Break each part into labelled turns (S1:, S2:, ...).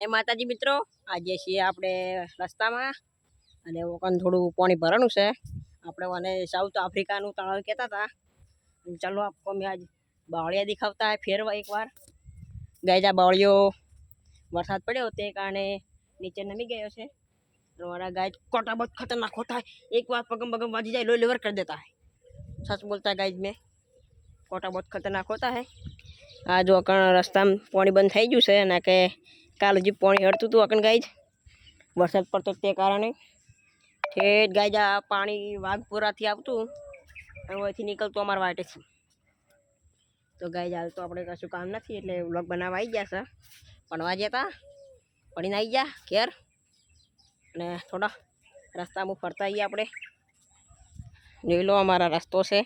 S1: એ માતાજી મિત્રો, આજે છીએ આપણે રસ્તામાં. અને ઓકન થોડું પાણી ભરવાનું છે. આપણે મને સાઉથ આફ્રિકાનું તળાવ કહેતા હતા. ચાલો આપકો મેં આજ બાવળિયા દેખાવતા ફેરવા એકવાર. ગાયજા જા બાવળીઓ વરસાદ પડ્યો તે કારણે નીચે નમી ગયો છે. મારા ગાય કોટા બહુ ખતરનાક હોતા એક વાર પગમ પગમ વાજી જાય, લોહી લેવર કરી દેતા સચ બોલતા ગાય મેં. કોટા બહુ ખતરનાક ખોતા હૈ આજ જો રસ્તામાં પાણી બંધ થઈ ગયું છે, અને કે કાલ હજી પાણી હડતું હતું અકણ ગાય વરસાદ પડતો તે કારણે. ઠેઠ ગાય આ પાણી વાઘપુરાથી આવતું. અને અહીંથી નીકળતું અમારા વાટે છે તો ગાય હાલ તો આપણે કશું કામ નથી એટલે વ્લોગ બનાવવા આવી ગયા છે. ભણવા જતા પડીને આવી ગયા, ઘેર. અને થોડા રસ્તામાં ફરતા આવીએ આપણે. જોઈ લો અમારા રસ્તો છે.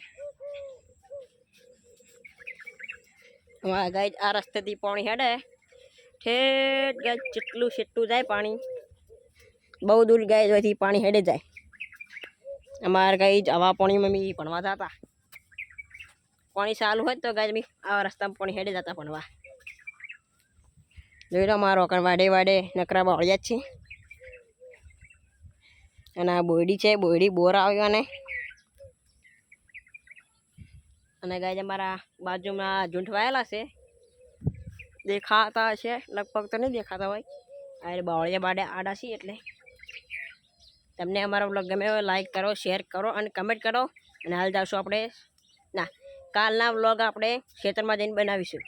S1: અમારા ગાય આ રસ્તેથી પાણી હેડે. ઠેઠ ગાય જેટલું છેટલું જાય પાણી. બહુ દૂર ગાય જોઈથી પાણી હેડે જાય. અમારે ગાય આવા પાણીમાં બી ભણવા જતા. પાણી સારું હોય તો ગાય બી આવા રસ્તામાં પાણી હેડે જતા ભણવા. જોઈ લો મારો અકણ વાડે વાડે નકરા બાવળિયા જ છે. અને આ બોયડી છે, બોયડી બોર આવ્યો અને. અને ગાય અમારા બાજુમાં ઝૂંઠવાયેલા છે. દેખાતા છે લગભગ તો નહીં દેખાતા હોય. અરે બાવળિયા બાડે આડા છીએ એટલે. તમને અમારો બ્લોગ ગમે હોય લાઈક કરો શેર કરો અને કમેન્ટ કરો. અને હાલ જાવશું આપણે, ના, કાલના વ્લોગ આપણે ખેતરમાં જઈને બનાવીશું.